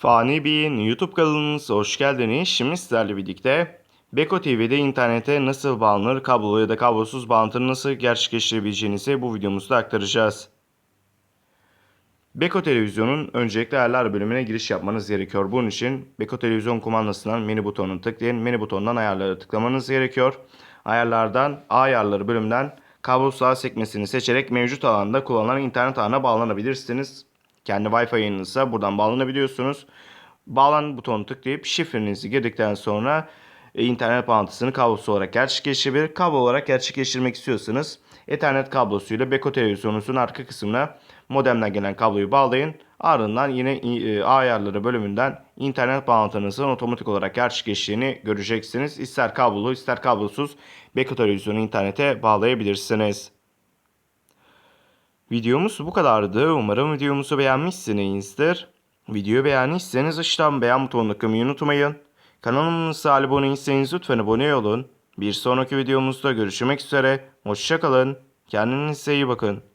Fani Bey'in YouTube kanalımıza hoş geldiniz. Şimdi sizlerle birlikte Beko TV'de internete nasıl bağlanır, kablolu ya da kablosuz bağlantını nasıl gerçekleştirebileceğinizi bu videomuzda aktaracağız. Beko Televizyon'un öncelikle ayarlar bölümüne giriş yapmanız gerekiyor. Bunun için Beko Televizyon kumandasından menü butonunu tıklayın. Menü butonundan ayarları tıklamanız gerekiyor. Ayarlardan ayarları bölümünden kablosuz ağ sekmesini seçerek mevcut alanda kullanılan internet ağına bağlanabilirsiniz. Kendi Wi-Fi'nizse buradan bağlanabiliyorsunuz. Bağlan butonunu tıklayıp şifrenizi girdikten sonra e, internet bağlantısını kablosuz olarak gerçekleştirebilir. Kablo olarak gerçekleştirmek istiyorsanız Ethernet kablosuyla Beko televizyonunuzun arka kısmına modemden gelen kabloyu bağlayın. Ardından yine e, ayarları bölümünden internet bağlantınızın otomatik olarak gerçekleştiğini göreceksiniz. İster kablolu ister kablosuz Beko televizyonu internete bağlayabilirsiniz. Videomuz bu kadardı. Umarım videomuzu beğenmişsinizdir. Videoyu beğendiyseniz aşağıdan beğen butonuna tıklamayı unutmayın. Kanalımıza abone değilseniz lütfen abone olun. Bir sonraki videomuzda görüşmek üzere. Hoşçakalın. Kendinize iyi bakın.